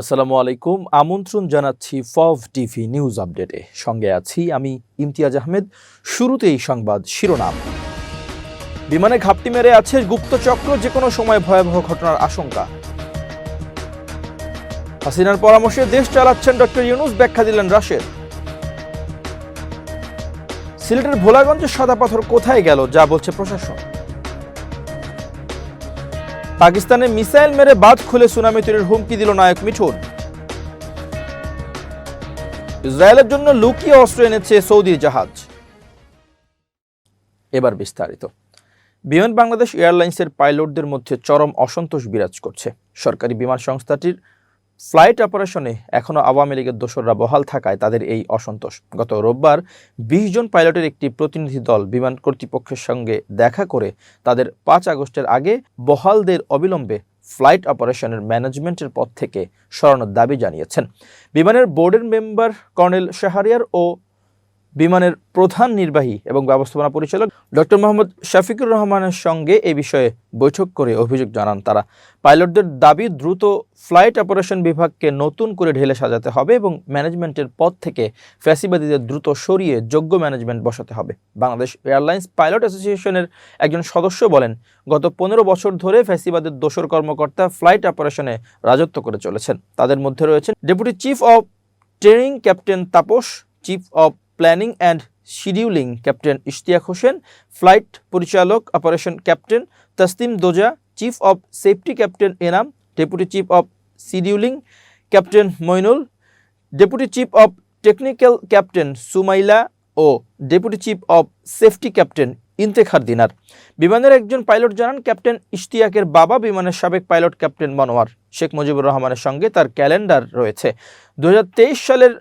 আসসালামু আলাইকুম। আমন্ত্রণ জানাচ্ছি ফভ টিভি নিউজ আপডেটে। সঙ্গে আছি আমি ইমতিয়াজ আহমেদ। শুরুতেই সংবাদ শিরোনাম। বিমানে ঘাপটি মেরে আছে গুপ্তচক্র যে কোনো সময় ভয়াবহ ঘটনার আশঙ্কা। হাসিনার পরামর্শে দেশ চালাচ্ছেন ডক্টর ইউনুস, ব্যাখ্যা দিলেন রাশেদ। সিলেটের ভোলাগঞ্জের সাদা পাথর কোথায় গেল, যা বলছে প্রশাসন। পাকিস্তানে মিসাইল মেরে বাঁধ খুলে সুনামি তৈরির হুমকি দিল নায়ক মিঠুন। ইসরায়েলের জন্য লুকিয়ে অস্ত্র এনেছে সৌদি জাহাজ। এবার বিস্তারিত। বিমান বাংলাদেশ এয়ারলাইন্সের পাইলটদের মধ্যে চরম অসন্তোষ বিরাজ করছে। সরকারি বিমান সংস্থাটির ফ্লাইট অপারেশনে এখনও আওয়ামী লীগের দোসররা বহাল থাকায় তাদের এই অসন্তোষ। গত রোববার বিশ জন পাইলটের একটি প্রতিনিধি দল বিমান কর্তৃপক্ষের সঙ্গে দেখা করে তাদের পাঁচ আগস্টের আগে বহালদের অবিলম্বে ফ্লাইট অপারেশনের ম্যানেজমেন্টের পদ থেকে সরানোর দাবি জানিয়েছেন। বিমানের বোর্ডের মেম্বার কর্নেল শাহরিয়ার ও বিমানের প্রধান নির্বাহী এবং ব্যবস্থাপনা পরিচালক ডক্টর মোহাম্মদ শফিকুর রহমানের সঙ্গে এ বিষয়ে বৈঠক করে অভিযোগ জানান তারা। পাইলটদের দাবি, দ্রুত ফ্লাইট অপারেশন বিভাগকে নতুন করে ঢেলে সাজাতে হবে এবং ম্যানেজমেন্টের পদ থেকে ফ্যাসিবাদীদের দ্রুত সরিয়ে যোগ্য ম্যানেজমেন্ট বসাতে হবে। বাংলাদেশ এয়ারলাইন্স পাইলট অ্যাসোসিয়েশনের একজন সদস্য বলেন, গত পনেরো বছর ধরে ফ্যাসিবাদের দোসর কর্মকর্তা ফ্লাইট অপারেশনে রাজত্ব করে চলেছেন। তাদের মধ্যে রয়েছেন deputy chief of training captain Tapas, chief of planning and scheduling captain Ishtiaq Hossain, flight পরিচালক operation captain Taslim Doza, chief of safety captain Enam, deputy chief of scheduling captain Mainul, deputy chief of technical captain Sumaila O deputy chief of safety captain Intekhar Dinar. বিমানের একজন pilot জানান, captain ইশতিয়াকের বাবা বিমানের সাবেক pilot captain Monowar Sheikh Mujibur রহমানের সঙ্গে তার ক্যালেন্ডার রয়েছে। দু হাজার তেইশ সালের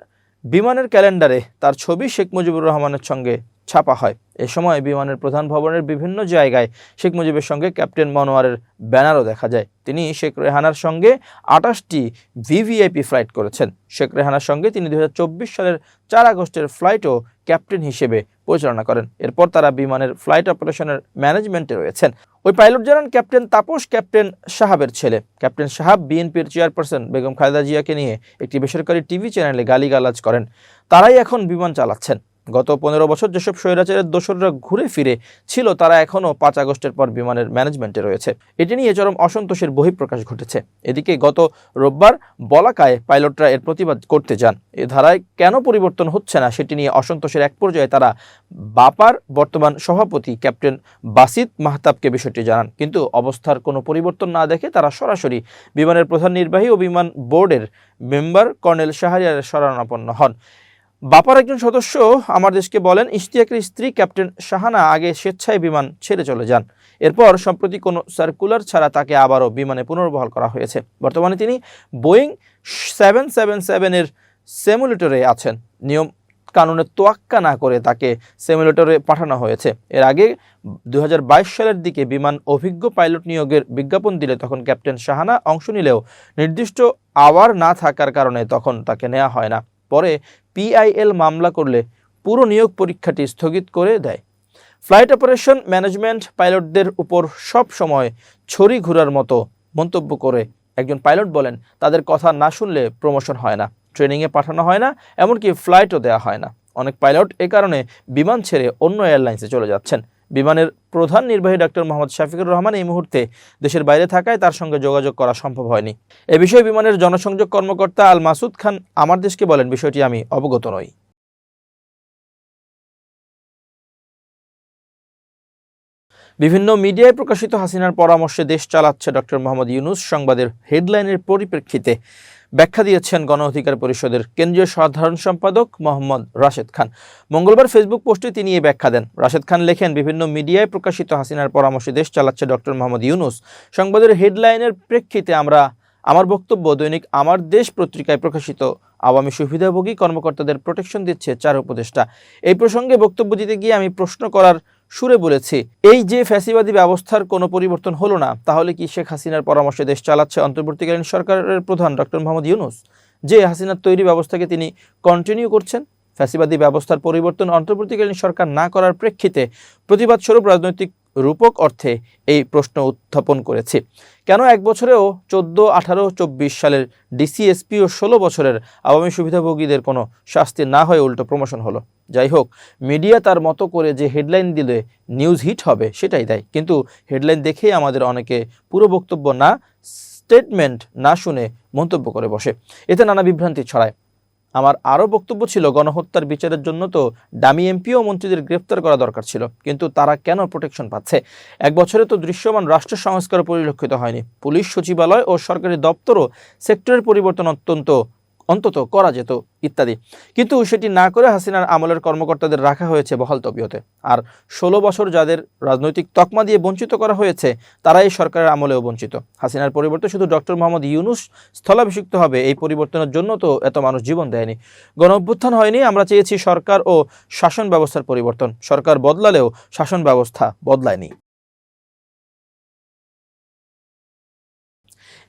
বিমানের ক্যালেন্ডারে তার ছবি শেখ মুজিবুর রহমানের সঙ্গে ছাপা হয়। এ সময় বিমানের প্রধান ভবনের বিভিন্ন জায়গায় শেখ মুজিবের সঙ্গে ক্যাপ্টেন মনোয়ারের ব্যানারও দেখা যায়। তিনি শেখ রেহানার সঙ্গে আটাশটি ভিভিআইপি ফ্লাইট করেছেন। শেখ রেহানার সঙ্গে তিনি দু হাজার চব্বিশ সালের চার আগস্টের ফ্লাইটও ক্যাপ্টেন হিসেবে পরিচালনা করেন। এরপর তারা বিমানের ফ্লাইট অপারেশনের ম্যানেজমেন্টে রয়েছেন। ওই পাইলট জানান ক্যাপ্টেন তাপস, ক্যাপ্টেন সাহাবের ছেলে। ক্যাপ্টেন সাহাব বিএনপির চেয়ারপারসন বেগম খালেদা জিয়াকে নিয়ে একটি বেসরকারি টিভি চ্যানেলে গালিগালাজ করেন। তারাই এখন বিমান চালাচ্ছেন। গত পনেরো বছর যেসব স্বৈরাচারের দোসররা ঘুরে ফিরে ছিল, তারা এখনও পাঁচ আগস্টের পর বিমানের ম্যানেজমেন্টে রয়েছে। এটি নিয়ে চরম অসন্তোষের বহিঃপ্রকাশ ঘটেছে। এদিকে গত রোববার বলাকায় পাইলটরা এর প্রতিবাদ করতে যান। এ ধারায় কেন পরিবর্তন হচ্ছে না সেটি নিয়ে অসন্তোষের এক পর্যায়ে তারা বাপার বর্তমান সভাপতি ক্যাপ্টেন বাসিত মাহতাবকে বিষয়টি জানান। কিন্তু অবস্থার কোনো পরিবর্তন না দেখে তারা সরাসরি বিমানের প্রধান নির্বাহী ও বিমান বোর্ডের মেম্বার কর্নেল শাহরিয়ারের শরণাপন্ন হন। বাপার একজন সদস্য আমার দেশকে বলেন, ইশতিয়াকের স্ত্রী ক্যাপ্টেন শাহানা আগে স্বেচ্ছায় বিমান ছেড়ে চলে যান। এরপর সম্প্রতি কোনো সার্কুলার ছাড়া তাকে আবারও বিমানে পুনর্বহাল করা হয়েছে। বর্তমানে তিনি বোয়িং সেভেন সেভেন সেভেনের সেমুলেটরে আছেন। নিয়ম কানুনের তোয়াক্কা না করে তাকে সেমুলেটরে পাঠানো হয়েছে। এর আগে দু হাজার বাইশ সালের দিকে বিমান অভিজ্ঞ পাইলট নিয়োগের বিজ্ঞাপন দিলে তখন ক্যাপ্টেন শাহানা অংশ নিলেও নির্দিষ্ট আওয়ার না থাকার কারণে তখন তাকে নেওয়া হয় না। পরে পিআইএল মামলা করলে পুরো নিয়োগ পরীক্ষাটি স্থগিত করে দেয়। ফ্লাইট অপারেশন ম্যানেজমেন্ট পাইলটদের উপর সব সময় ছড়ি ঘুরার মতো মন্তব্য করে একজন পাইলট বলেন, তাদের কথা না শুনলে প্রমোশন হয় না, ট্রেনিংয়ে পাঠানো হয় না, এমনকি ফ্লাইটও দেওয়া হয় না। অনেক পাইলট এ কারণে বিমান ছেড়ে অন্য এয়ারলাইন্সে চলে যাচ্ছেন। বিমানের প্রধান নির্বাহী ডক্টর মোহাম্মদ শাফিকুর রহমান এই মুহূর্তে দেশের বাইরে থাকায় তার সঙ্গে যোগাযোগ করা সম্ভব হয়নি। এ বিষয়ে বিমানের জনসংযোগ কর্মকর্তা আল মাসুদ খান আমার দেশকে বলেন, বিষয়টি আমি অবগত নই। বিভিন্ন মিডিয়ায় প্রকাশিত হাসিনার পরামর্শে দেশ চালাচ্ছে ডক্টর মোহাম্মদ ইউনুস। সংবাদের হেডলাইনের পরিপ্রেক্ষিতে ব্যাখ্যা দিয়েছেন গণ অধিকার পরিষদের কেন্দ্রীয় সাধারণ সম্পাদক মোহাম্মদ রাশেদ খান। মঙ্গলবার ফেসবুক পোস্টে তিনি এই ব্যাখ্যা দেন। রাশেদ খান লেখেন, বিভিন্ন মিডিয়ায় প্রকাশিত হাসিনার পরামর্শে দেশ চালাচ্ছে ডক্টর মোহাম্মদ ইউনুস। সংবাদের হেডলাইনের প্রেক্ষিতে আমরা আমার বক্তব্য, দৈনিক আমার দেশ পত্রিকায় প্রকাশিত। আওয়ামী সুবিধাভোগী কর্মকর্তাদের প্রোটেকশন দিচ্ছে চার উপদেষ্টা। এই প্রসঙ্গে বক্তব্য দিতে গিয়ে আমি প্রশ্ন করার সুরে বলেছে, এই যে ফ্যাসিবাদী ব্যবস্থার কোনো পরিবর্তন হলো না, তাহলে কি শেখ হাসিনার পরামর্শে দেশ চালাচ্ছে অন্তর্বর্তীকালীন সরকারের প্রধান ডক্টর মোহাম্মদ ইউনুস? যে হাসিনার তৈরি ব্যবস্থাকে তিনি কন্টিনিউ করছেন, ফ্যাসিবাদী ব্যবস্থার পরিবর্তন অন্তর্বর্তীকালীন সরকার না করার প্রেক্ষিতে প্রতিবাদ স্বরূপ রাজনৈতিক রূপক অর্থে এই প্রশ্ন উত্থাপন করেছি। কেন এক বছরেও চোদ্দ, আঠারো, চব্বিশ সালের ডিসিএসপি ও ষোলো বছরের আওয়ামী সুবিধাভোগীদের কোনো শাস্তি না হয়ে উল্টো প্রমোশন হলো। যাই হোক, মিডিয়া তার মতো করে যে হেডলাইন দিলে নিউজ হিট হবে সেটাই দেয় কিন্তু হেডলাইন দেখেই আমাদের অনেকে পুরো বক্তব্য না, স্টেটমেন্ট না শুনে মন্তব্য করে বসে। এতে নানা বিভ্রান্তি ছড়ায়। আমার আরও বক্তব্য ছিল, গণহত্যার বিচারের জন্য তো ডামি এমপি ও মন্ত্রীদের গ্রেফতার করা দরকার ছিল, কিন্তু তারা কেন প্রোটেকশন পাচ্ছে? এক বছরে তো দৃশ্যমান রাষ্ট্র সংস্কার পরিলক্ষিত হয়নি। পুলিশ সচিবালয় ও সরকারি দপ্তরও সেক্টরের পরিবর্তন অত্যন্ত অন্তত করা যেত, ইত্যাদি। কিন্তু সেটি না করে হাসিনার আমলের কর্মকর্তাদের রাখা হয়েছে বহাল তবিয়তে। আর ষোলো বছর যাদের রাজনৈতিক তকমা দিয়ে বঞ্চিত করা হয়েছে, তারাই সরকারের আমলেও বঞ্চিত। হাসিনার পরিবর্তে শুধু ডক্টর মোহাম্মদ ইউনুস স্থলাভিষিক্ত হবে, এই পরিবর্তনের জন্য তো এত মানুষ জীবন দেয়নি। গণ অভ্যুত্থান হয়নি, আমরা চেয়েছি সরকার ও শাসন ব্যবস্থার পরিবর্তন। সরকার বদলালেও শাসন ব্যবস্থা বদলায়নি।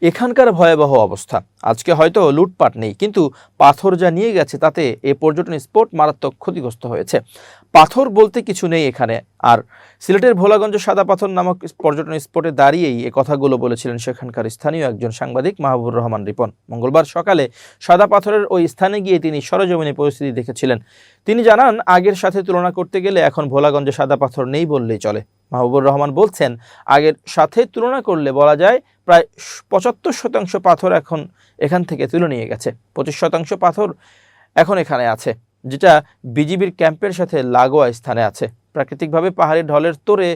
এখানকার ভয়াবহ অবস্থা। আজকে হয়তো লুটপাট নেই, কিন্তু পাথর যা নিয়ে গেছে তাতে এ পর্যটন স্পট মারাত্মক ক্ষতিগ্রস্ত হয়েছে। পাথর বলতে কিছু নেই এখানে। আর সিলেটের ভোলাগঞ্জ সাদা পাথর নামক পর্যটন স্পটে দাঁড়িয়েই এ কথাগুলো বলেছিলেন সেখানকার স্থানীয় একজন সাংবাদিক মাহবুবুর রহমান রিপন। মঙ্গলবার সকালে সাদা পাথরের ওই স্থানে গিয়ে তিনি সরজমিনে পরিস্থিতি দেখেছিলেন। তিনি জানান, আগের সাথে তুলনা করতে গেলে এখন ভোলাগঞ্জে সাদা পাথর নেই বললেই চলে। মাহবুবুর রহমান বলছেন, আগের সাথে তুলনা করলে বলা যায় প্রায় পঁচাত্তর শতাংশ পাথর এখন এখান থেকে তুলে নিয়ে গেছে। পঁচিশ শতাংশ পাথর এখন এখানে আছে, যেটা বিজিবির ক্যাম্পের সাথে লাগোয়া স্থানে আছে। প্রাকৃতিকভাবে পাহাড়ি ঢলের তোরে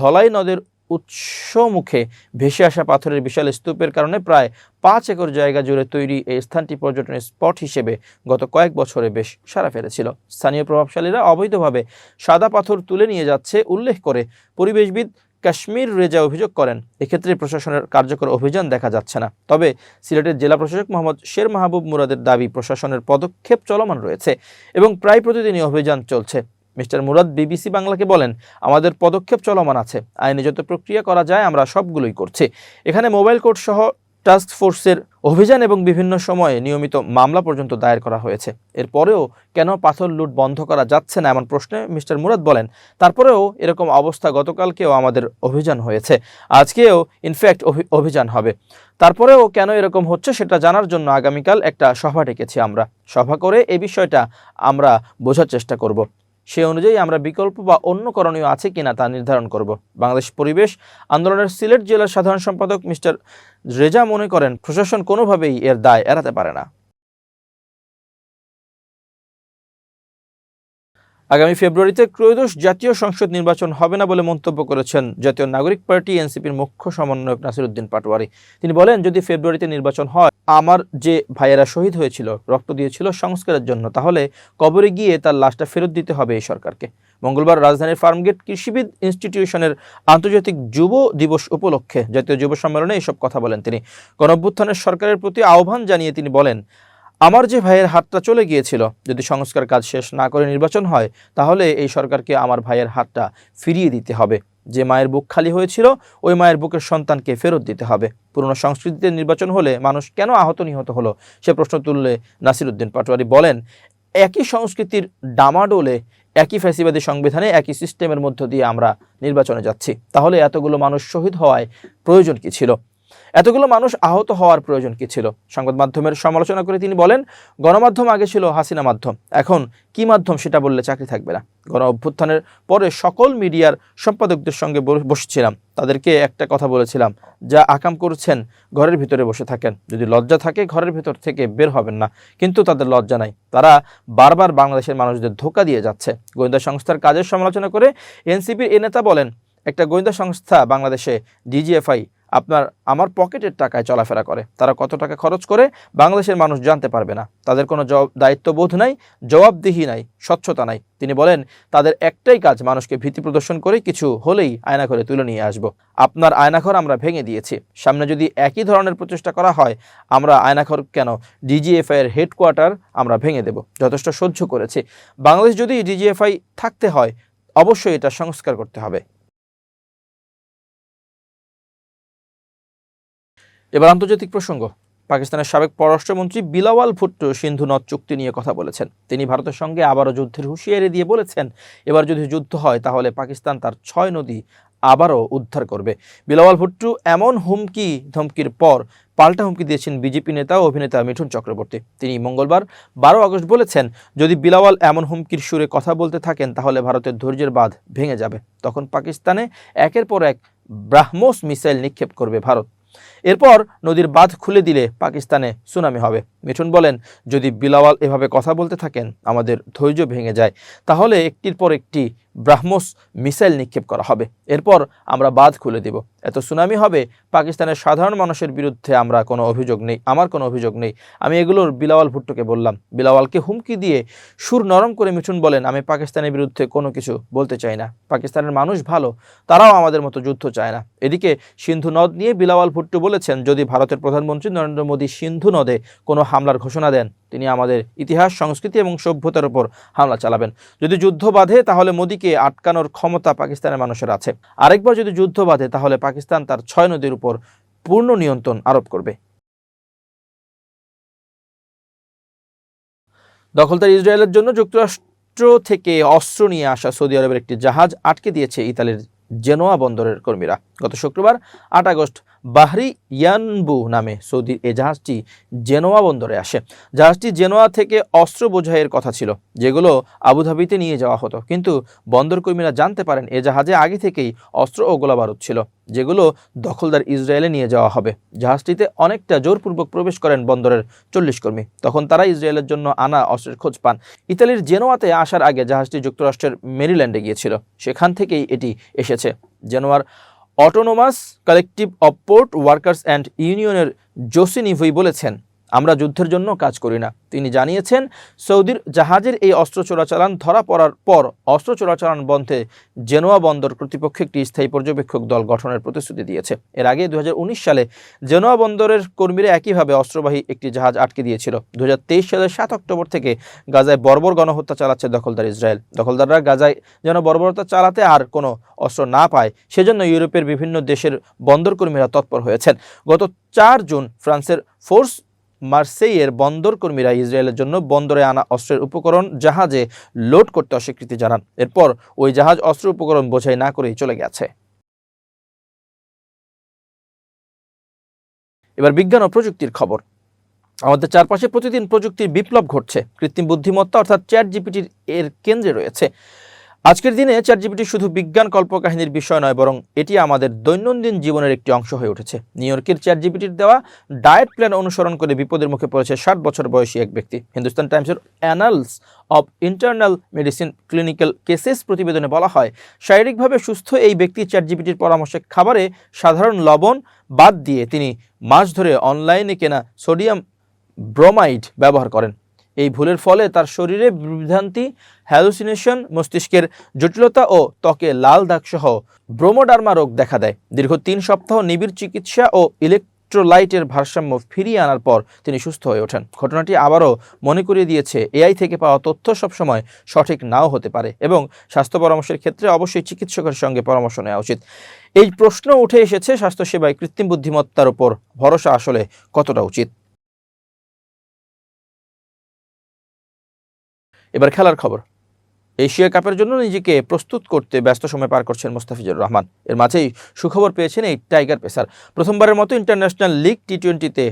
ধলাই নদের উৎসমুখে ভেসে আসা পাথরের বিশাল স্তূপের কারণে প্রায় পাঁচ একর জায়গা জুড়ে তৈরি এই স্থানটি পর্যটনের স্পট হিসেবে গত কয়েক বছরে বেশ সারা ফেলেছিল। স্থানীয় প্রভাবশালীরা অবৈধভাবে সাদা পাথর তুলে নিয়ে যাচ্ছে উল্লেখ করে পরিবেশবিদ কাশ্মীর রেজা অভিযোগ করেন। এক্ষেত্রে প্রশাসনের কার্যকর অভিযান দেখা যাচ্ছে না। তবে সিলেটের জেলা প্রশাসক মোহাম্মদ শের মাহবুব মুরাদের দাবি, প্রশাসনের পদক্ষেপ চলমান রয়েছে এবং প্রায় প্রতিদিনই অভিযান চলছে। মিস্টার মুরাদ, বিবিসি বাংলাকে বলেন, আমাদের পদক্ষেপ চলমান আছে। আইনে যত প্রক্রিয়া করা যায়, আমরা সবগুলোই করছি। এখানে মোবাইল কোর্ট সহ টাস্ক ফোর্সের অভিযান এবং বিভিন্ন সময়ে নিয়মিত মামলা পর্যন্ত দায়ের করা হয়েছে। এরপরেও কেন পাথর লুট বন্ধ করা যাচ্ছে না, এমন প্রশ্নে মিস্টার মুরাদ বলেন, তারপরেও এরকম অবস্থা গতকালকেও আমাদের অভিযান হয়েছে। আজকেও, ইনফ্যাক্ট অভিযান হবে। তারপরেও কেন এরকম হচ্ছে সেটা জানার জন্য আগামীকাল একটা সভা ডেকেছি আমরা। সভা করে এই বিষয়টা আমরা বোঝার চেষ্টা করব। সে অনুযায়ী আমরা বিকল্প বা অন্য করণীয় আছে কিনা তা নির্ধারণ করব। বাংলাদেশ পরিবেশ আন্দোলনের সিলেট জেলার সাধারণ সম্পাদক মিস্টার রেজা মনে করেন, প্রশাসন কোনোভাবেই এর দায় এড়াতে পারে না। আগামী ফেব্রুয়ারিতে ত্রয়োদশ জাতীয় সংসদ নির্বাচন হবে না বলে মন্তব্য করেছেন জাতীয় নাগরিক পার্টি, এনসিপির মুখ্য সমন্বয়ক নাসিরুদ্দিন পাটোয়ারি। তিনি বলেন, যদি ফেব্রুয়ারিতে নির্বাচন হয়, আমার যে ভাইয়েরা শহীদ হয়েছিল, রক্ত দিয়েছিল সংস্কারের জন্য, তাহলে কবরে গিয়ে তার লাশটা ফেরত দিতে হবে এই সরকারকে। মঙ্গলবার রাজধানীর ফার্মগেট কৃষিবিদ ইনস্টিটিউশনের আন্তর্জাতিক যুব দিবস উপলক্ষে জাতীয় যুব সম্মেলনে এসব কথা বলেন তিনি। গণঅভ্যুত্থানের সরকারের প্রতি আহ্বান জানিয়ে তিনি বলেন আমার যে ভাইয়ের হাতটা চলে গিয়েছিল, যদি সংস্কার কাজ শেষ না করে নির্বাচন হয়, তাহলে এই সরকারকে আমার ভাইয়ের হাতটা ফিরিয়ে দিতে হবে। যে মায়ের বুক খালি হয়েছিল, ওই মায়ের বুকের সন্তানকে ফেরত দিতে হবে। পুরনো সংস্কৃতিতে নির্বাচন হলে মানুষ কেন আহত নিহত হলো, সে প্রশ্ন তুললে নাসিরুদ্দিন পাটোয়ারি বলেন, একই সংস্কৃতির ডামাডোলে, একই ফ্যাসিবাদী সংবিধানে, একই সিস্টেমের মধ্য দিয়ে আমরা নির্বাচনে যাচ্ছি। তাহলে এতগুলো মানুষ শহীদ হওয়ায় প্রয়োজন কি ছিল? এতগুলো মানুষ আহত হওয়ার প্রয়োজন কি ছিল? সংবাদ মাধ্যমের সমালোচনা করে তিনি বলেন, গণমাধ্যম আগে ছিল হাসিনা মাধ্যম। এখন কি মাধ্যম সেটা বললে চাকরি থাকবে না? গণ অভ্যুত্থানের পরে সকল মিডিয়ার সম্পাদকদের সঙ্গে বসেছিলাম। তাদেরকে একটা কথা বলেছিলাম, যা আকাম করছেন ঘরের ভিতরে বসে থাকেন। যদি লজ্জা থাকে ঘরের ভিতর থেকে বের হবেন না। কিন্তু তাদের লজ্জা নাই। তারা বারবার বাংলাদেশের মানুষদের ধোকা দিয়ে যাচ্ছে। গোয়েন্দা সংস্থার কাজের সমালোচনা করে এনসিপির এ নেতা বলেন, একটা গোয়েন্দা সংস্থা বাংলাদেশে ডিজিএফআই আপনার, আমার পকেটের টাকায় চলাফেরা করে। তারা কত টাকা খরচ করে, বাংলাদেশের মানুষ জানতে পারবে না। তাদের কোনো দায়িত্ববোধ নাই, জবাবদিহি নাই, স্বচ্ছতা নাই। তিনি বলেন, তাদের একটাই কাজ, মানুষকে ভীতি প্রদর্শন করে কিছু হলেই আয়না করে তুলে নিয়ে আসব। আপনার আয়নাঘর আমরা ভেঙে দিয়েছি। সামনে যদি একই ধরনের প্রচেষ্টা করা হয়, আমরা আয়নাঘর কেন? ডিজিএফআই এর হেডকোয়ার্টার আমরা ভেঙে দেব। যথেষ্ট সহ্য করেছি। বাংলাদেশ যদি ডিজিএফআই থাকতে হয়, অবশ্যই এটা সংস্কার করতে হবে। এবার আন্তর্জাতিক প্রসঙ্গ। পাকিস্তানের সাবেক পররাষ্ট্রমন্ত্রী বিলাওয়াল ভুট্টো সিন্ধু নদ চুক্তি নিয়ে কথা বলেছেন। তিনি ভারতের সঙ্গে আবারও যুদ্ধের হুঁশিয়ারি দিয়ে বলেছেন, এবার যদি যুদ্ধ হয়, তাহলে পাকিস্তান তার ছয় নদী আবারও উদ্ধার করবে। বিলাওয়াল ভুট্টু এমন হুমকি, ধমকির পর পাল্টা হুমকি দিয়েছেন বিজেপি নেতা ও অভিনেতা মিঠুন চক্রবর্তী। তিনি মঙ্গলবার বারো আগস্ট বলেছেন, যদি বিলাওয়াল এমন হুমকির সুরে কথা বলতে থাকেন, তাহলে ভারতের ধৈর্যের বাঁধ ভেঙে যাবে। তখন পাকিস্তানে একের পর এক ব্রাহ্মোস মিসাইল নিক্ষেপ করবে ভারত। এরপর নদীর বাঁধ খুলে দিলে পাকিস্তানে সুনামি হবে। মিঠুন বলেন, যদি বিলাওয়াল এভাবে কথা বলতে থাকেন, আমাদের ধৈর্য ভেঙে যায়। তাহলে একটির পর একটি ব্রাহ্মস মিসাইল নিক্ষেপ করা হবে। এরপর আমরা বাঁধ খুলে দেব। এত সুনামি হবে পাকিস্তানের সাধারণ মানুষের বিরুদ্ধে আমরা কোনো অভিযোগ নেই, আমার কোনো অভিযোগ নেই। আমি এগুলোর বিলাওয়াল ভুট্টোকে বললাম। বিলাওয়ালকে হুমকি দিয়ে সুর নরম করে মিঠুন বলেন, আমি পাকিস্তানের বিরুদ্ধে কোনো কিছু বলতে চাই না। পাকিস্তানের মানুষ ভালো, তারাও আমাদের মতো যুদ্ধ চায় না। এদিকে সিন্ধু নদ নিয়ে বিলাওয়াল ভুট্টো বলেছেন, যদি ভারতের প্রধানমন্ত্রী নরেন্দ্র মোদী সিন্ধু নদে কোনো হামলার ঘোষণা দেন তিনি আমাদের ইতিহাস, সংস্কৃতি এবং সভ্যতার উপর হামলা চালাবেন। যদি যুদ্ধ বাঁধে, তাহলে মোদীকে আটকানোর ক্ষমতা পাকিস্তানের মানুষের আছে। আরেকবার যদি যুদ্ধ বাঁধে, তাহলে পাকিস্তান তার ছয় নদীর উপর পূর্ণ নিয়ন্ত্রণ আরোপ করবে। দখলদার ইসরায়েলের জন্য যুক্তরাষ্ট্র থেকে অস্ত্র নিয়ে আসা সৌদি আরবের একটি জাহাজ আটকে দিয়েছে ইতালির জেনোয়া বন্দরের কর্মীরা। গত শুক্রবার আট আগস্ট বাহরি ইয়ানবু নামে সৌদির এই জাহাজটি জেনোয়া বন্দরে আসে। জাহাজটি জেনোয়া থেকে অস্ত্র বোঝাইয়ের কথা ছিল, যেগুলো আবুধাবিতে নিয়ে যাওয়া হতো। কিন্তু বন্দর কর্মীরা জানতে পারেন, এ জাহাজে আগে থেকেই অস্ত্র ও গোলাবারুদ ছিল, যেগুলো দখলদার ইসরায়েলে নিয়ে যাওয়া হবে। জাহাজটিতে অনেকটা জোরপূর্বক প্রবেশ করেন বন্দরের চল্লিশ কর্মী। তখন তারা ইসরায়েলের জন্য আনা অস্ত্রের খোঁজ পান। ইতালির জেনোয়াতে আসার আগে জাহাজটি যুক্তরাষ্ট্রের মেরিল্যান্ডে গিয়েছিল। সেখান থেকেই এটি এসেছে। জেনোয়ার autonomous collective of port workers and ইউনিয়নের জোসিনিভুই বলেছেন। আমরা যুদ্ধের জন্য কাজ করি না। তিনি জানিয়েছেন, সৌদির জাহাজের এই অস্ত্র চোরাচালান ধরা পড়ার পর অস্ত্র চোরাচালান বন্ধে জেনোয়া বন্দর কর্তৃপক্ষ একটি স্থায়ী পর্যবেক্ষক দল গঠনের প্রতিশ্রুতি দিয়েছে। এর আগে দু হাজার উনিশ সালে জেনোয়া বন্দরের কর্মীরা একইভাবে অস্ত্রবাহী একটি জাহাজ আটকে দিয়েছিল। দু হাজার তেইশ সালের সাত অক্টোবর থেকে গাজায় বর্বর গণহত্যা চালাচ্ছে দখলদার ইসরায়েল। দখলদাররা গাজায় যেন বর্বরতা চালাতে আর কোনো অস্ত্র না পায়, সেজন্য ইউরোপের বিভিন্ন দেশের বন্দর কর্মীরা তৎপর হয়েছেন। গত চার জুন ফ্রান্সের ফোর্স মার্সেইয়ের বন্দর কর্মীরা ইসরায়েলের জন্য বন্দরে আনা অস্ত্রের উপকরণ, জাহাজে লোড করতে অস্বীকৃতি জানান। এরপর ওই জাহাজ অস্ত্র উপকরণ বোঝাই না করেই চলে গেছে। এবার বিজ্ঞান ও প্রযুক্তির খবর। আমাদের চারপাশে প্রতিদিন প্রযুক্তির বিপ্লব ঘটছে। কৃত্রিম বুদ্ধিমত্তা অর্থাৎ চ্যাট জিপিটির এর কেন্দ্রে রয়েছে। আজকের দিনে চ্যাট জিপিটি শুধু বিজ্ঞান কল্পকাহিনীর বিষয় নয়, বরং এটি আমাদের দৈনন্দিন জীবনের একটি অংশ হয়ে উঠেছে। নিউ ইয়র্কের চ্যাট জিপিটির দেওয়া ডায়েট প্ল্যান অনুসরণ করে বিপদের মুখে পড়েছে ষাট বছর বয়সী এক ব্যক্তি। হিন্দুস্তান টাইমসের annals of internal medicine clinical cases প্রতিবেদনে বলা হয়, শারীরিকভাবে সুস্থ এই ব্যক্তি চ্যাট জিপিটির পরামর্শে খাবারে সাধারণ লবণ বাদ দিয়ে তিনি মাস ধরে অনলাইনে কেনা সোডিয়াম ব্রোমাইড ব্যবহার করেন। এই ভুলের ফলে তার শরীরে বিভ্রান্তি হ্যালুসিনেশন মস্তিষ্কের জটিলতা ও ত্বকে লাল দাগ সহ ব্রোমোডার্মা রোগ দেখা দেয়। দীর্ঘ তিন সপ্তাহ নিবিড় চিকিৎসা ও ইলেকট্রোলাইটের ভারসাম্য ফিরিয়ে আনার পর তিনি সুস্থ হয়ে ওঠেন। ঘটনাটি আবারও মনে করিয়ে দিয়েছে, এআই থেকে পাওয়া তথ্য সবসময় সঠিক নাও হতে পারে এবং স্বাস্থ্য পরামর্শের ক্ষেত্রে অবশ্যই চিকিৎসকের সঙ্গে পরামর্শ নেওয়া উচিত। এই প্রশ্ন উঠে এসেছে, স্বাস্থ্যসেবায় কৃত্রিম বুদ্ধিমত্তার উপর ভরসা আসলে কতটা উচিত? এবার খেলার খবর। এশিয়া কাপের জন্য নিজেকে প্রস্তুত করতে ব্যস্ত সময় পার করছেন মোস্তাফিজুর রহমান। এর মাঝেই সুখবর পেয়েছেন এই টাইগার পেসার। প্রথমবারের মতো ইন্টারন্যাশনাল লিগ টি টোয়েন্টিতে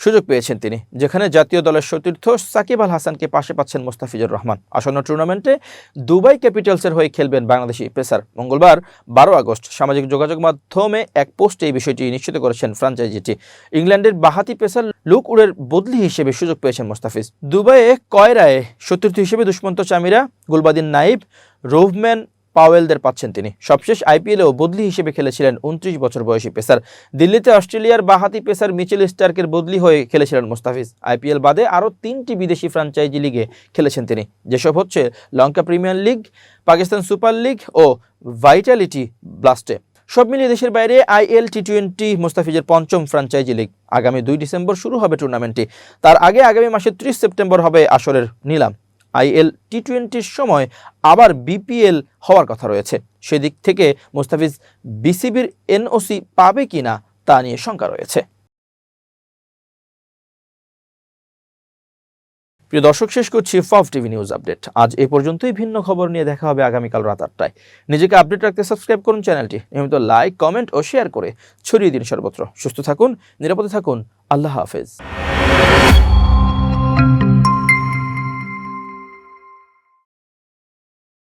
সুযোগ পেয়েছেন তিনি, যেখানে জাতীয় দলের সতীর্থ সাকিব আল হাসানকে পাশে পাচ্ছেন মোস্তাফিজুর রহমান। আসন্ন টুর্নামেন্টে দুবাই ক্যাপিটালসের হয়ে খেলবেন বাংলাদেশি পেসার। মঙ্গলবার, বারো আগস্ট, সামাজিক যোগাযোগ মাধ্যমে এক পোস্টে এই বিষয়টি নিশ্চিত করেছেন ফ্রাঞ্চাইজিটি। ইংল্যান্ডের বাহাতি পেসার লুক উডের বদলি হিসেবে সুযোগ পেয়েছেন মোস্তাফিজ। দুবাইয়ে কয়রায় সতীর্থ হিসেবে দুষ্মন্ত চামিরা, গুলবাদিন নাইব, রোভম্যান পাওয়েলদের পাচ্ছেন তিনি। সবশেষ আইপিএলেও বদলি হিসেবে খেলেছিলেন উনত্রিশ বছর বয়সী পেসার। দিল্লিতে অস্ট্রেলিয়ার বাহাতি পেসার মিচেল স্টার্কের বদলি হয়ে খেলেছিলেন মোস্তাফিজ। আইপিএল বাদে আরও তিনটি বিদেশি ফ্র্যাঞ্চাইজি লিগে খেলেছেন তিনি। যেসব হচ্ছে Lanka premier league, Pakistan super league ও ভাইটালিটি ব্লাস্টে। সব মিলিয়ে দেশের বাইরে আইএল টি টোয়েন্টি মোস্তাফিজের পঞ্চম ফ্র্যাঞ্চাইজি লিগ আগামী দুই ডিসেম্বর শুরু হবে টুর্নামেন্টটি। তার আগে আগামী মাসের ত্রিশ সেপ্টেম্বর হবে আসরের নিলাম। আইএল টি টোয়েন্টির সময় আবার বিপিএল হওয়ার কথা রয়েছে। সেদিক থেকে মোস্তাফিজ বিসিবির এনওসি পাবে কিনা তা নিয়ে শঙ্কা রয়েছে। প্রিয় দর্শক, শেষ করছি ফাফ টিভি নিউজ আপডেট। আজ এ পর্যন্তই। ভিন্ন খবর নিয়ে দেখা হবে আগামীকাল রাত আটটায়। নিজেকে আপডেট রাখতে সাবস্ক্রাইব করুন চ্যানেলটি। নিয়মিত লাইক, কমেন্ট ও শেয়ার করে ছড়িয়ে দিন সর্বত্র। সুস্থ থাকুন, নিরাপদে থাকুন। আল্লাহ হাফেজ।